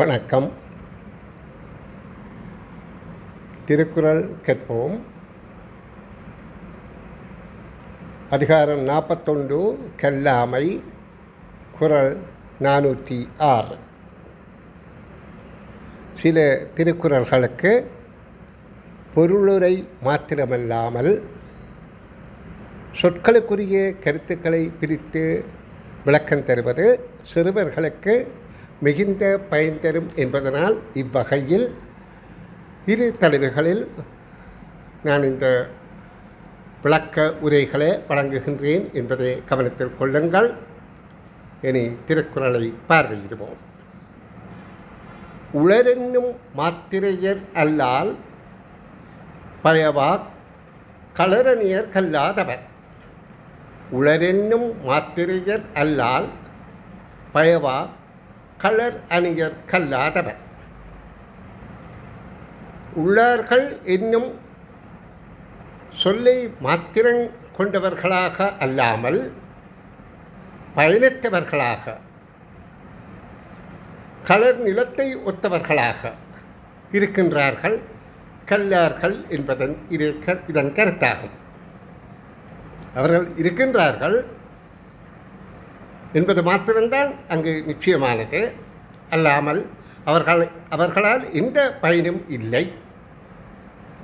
வணக்கம். திருக்குறள் கேட்போம். அதிகாரம் நாற்பத்தொன்று கல்லாமை குறள் நானூற்றி ஆறு. சில திருக்குறள்களுக்கு பொருளுரை மாத்திரமல்லாமல் சொற்களுக்குரிய கருத்துக்களை பிரித்து விளக்கம் தருவது சிறுவர்களுக்கு மிகுந்த பயன் தரும் என்பதனால் இவ்வகையில் இரு தலைவுகளில் நான் இந்த விளக்க உரைகளை வழங்குகின்றேன் என்பதை கவனத்தில் கொள்ளுங்கள். இனி திருக்குறளை பார்வையிடுவோம். உளரென்னும் மாத்திரையர் அல்லால் பயவா களரணியர் கல்லாதவர். உளரென்னும் மாத்திரையர் அல்லால் பயவா களர் அணியர் கல்லாதவர். உள்ளார்கள் என்னும் சொல்லை மாத்திரங் கொண்டவர்களாக அல்லாமல் பயணித்தவர்களாக களர் நிலத்தை ஒத்தவர்களாக இருக்கின்றார்கள். கல்லார்கள் என்பதன் இதன் கருத்தாகும். அவர்கள் இருக்கின்றார்கள். என்பது மாத்திரம்தான் அங்கு நிச்சயமானது. அல்லாமல் அவர்கள் அவர்களால் எந்த பயனும் இல்லை.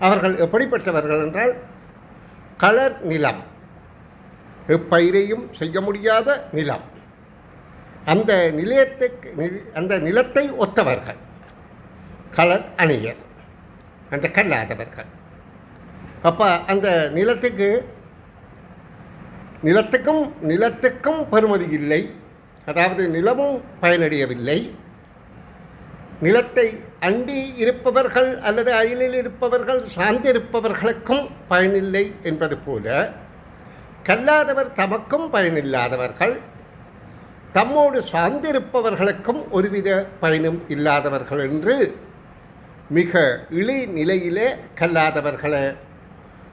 அவர்கள் எப்படிப்பட்டவர்கள் என்றால் கலர் நிலம். எப்பயிரையும் செய்ய முடியாத நிலம். அந்த நிலையத்தை அந்த நிலத்தை ஒத்தவர்கள். கலர் அணியர். அந்த கல்லாதவர்கள். அப்போ அந்த நிலத்துக்கு நிலத்துக்கும் நிலத்துக்கும் பெறுமதி இல்லை. அதாவது நிலமும் பயனடையவில்லை. நிலத்தை அண்டி இருப்பவர்கள் அல்லது அயலில் இருப்பவர்கள் சார்ந்திருப்பவர்களுக்கும் பயனில்லை என்பது போல கல்லாதவர் தமக்கும் பயனில்லாதவர்கள் தம்மோடு சார்ந்திருப்பவர்களுக்கும் ஒருவித பயனும் இல்லாதவர்கள் என்று மிக இழி நிலையிலே கல்லாதவர்களை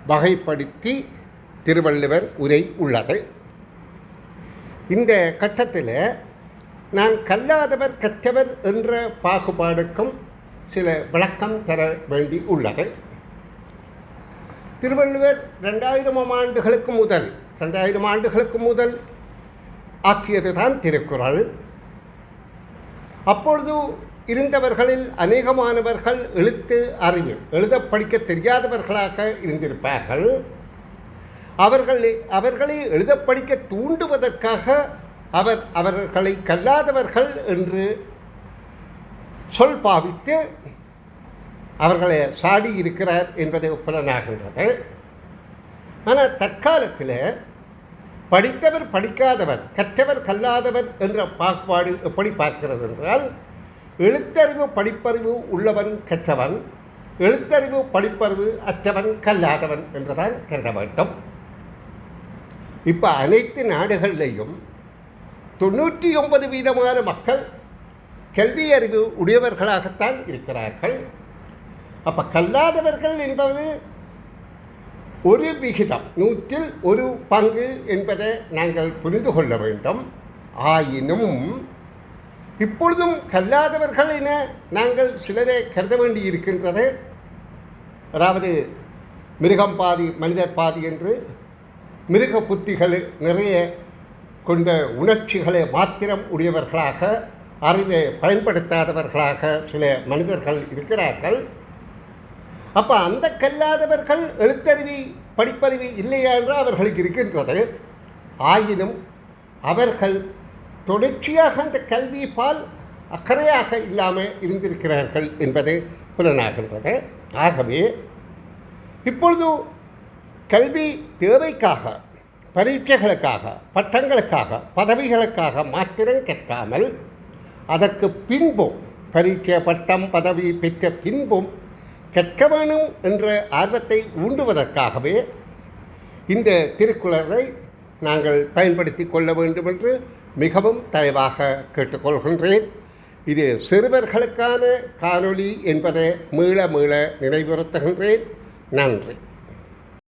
வகைப்படுத்தி திருவள்ளுவர் உரை உள்ளது. இந்த கட்டத்தில் நான் கல்லாதவர் கற்றவர் என்ற பாகுபாடுக்கும் சில விளக்கம் தர வேண்டி உள்ளது. திருவள்ளுவர் ரெண்டாயிரம் ஆண்டுகளுக்கு முதல் ரெண்டாயிரம் ஆண்டுகளுக்கு முதல் ஆக்கியது தான் திருக்குறள். அப்பொழுது இருந்தவர்களில் அநேகமானவர்கள் எழுத்து அறிவு எழுத படிக்க தெரியாதவர்களாக இருந்திருப்பார்கள். அவர்களை அவர்களை எழுத படிக்க தூண்டுவதற்காக அவர் அவர்களை கல்லாதவர்கள் என்று சொல் பாவித்து அவர்களை சாடி இருக்கிறார் என்பதை ஒப்பனாகின்றது ஆனால் தற்காலத்தில் படித்தவர் படிக்காதவர் கற்றவர் கல்லாதவர் என்ற பாகுபாடு எப்படி பார்க்கிறது என்றால் எழுத்தறிவு படிப்பறிவு உள்ளவன் கற்றவன் எழுத்தறிவு படிப்பறிவு அற்றவன் கல்லாதவன் என்றுதான் கருத வேண்டும். இப்போ அனைத்து நாடுகளிலேயும் தொண்ணூற்றி ஒன்பது வீதமான மக்கள் கல்வி அறிவு உடையவர்களாகத்தான் இருக்கிறார்கள். அப்போ கல்லாதவர்கள் என்பது ஒரு விகிதம் நூற்றில் ஒரு பங்கு என்பதை நாங்கள் புரிந்து கொள்ள வேண்டும். ஆயினும் இப்பொழுதும் கல்லாதவர்கள் என நாங்கள் சிலரை கருத வேண்டி இருக்கின்றது அதாவது மிருகம் பாதி மனிதர் பாதி என்று மிருக புத்திகள் நிறைய கொண்ட உணர்ச்சிகளை மாத்திரம் உடையவர்களாக அறிவை பயன்படுத்தாதவர்களாக சில மனிதர்கள் இருக்கிறார்கள். அப்போ அந்த கல்லாதவர்கள் எழுத்தறிவி படிப்பறிவு இல்லையா என்று அவர்களுக்கு இருக்கின்றது. ஆயினும் அவர்கள் தொடர்ச்சியாக அந்த கல்விப்பால் அக்கறையாக இல்லாமல் இருந்திருக்கிறார்கள் என்பது புலனாகின்றது. ஆகவே இப்பொழுது கல்வி தேவைக்காக பரீட்சைகளுக்காக பட்டங்களுக்காக பதவிகளுக்காக மாத்திரம் கேட்காமல் அதற்கு பின்பும் பரீட்சை பட்டம் பதவி பெற்ற பின்பும் கற்க வேணும் என்ற ஆர்வத்தை ஊண்டுவதற்காகவே இந்த திருக்குறளை நாங்கள் பயன்படுத்தி கொள்ள வேண்டும் என்று மிகவும் தயவாக கேட்டுக்கொள்கின்றேன். இது சிறுவர்களுக்கான காணொளி என்பதை மீள மீள நினைவுறுத்துகின்றேன் நன்றி.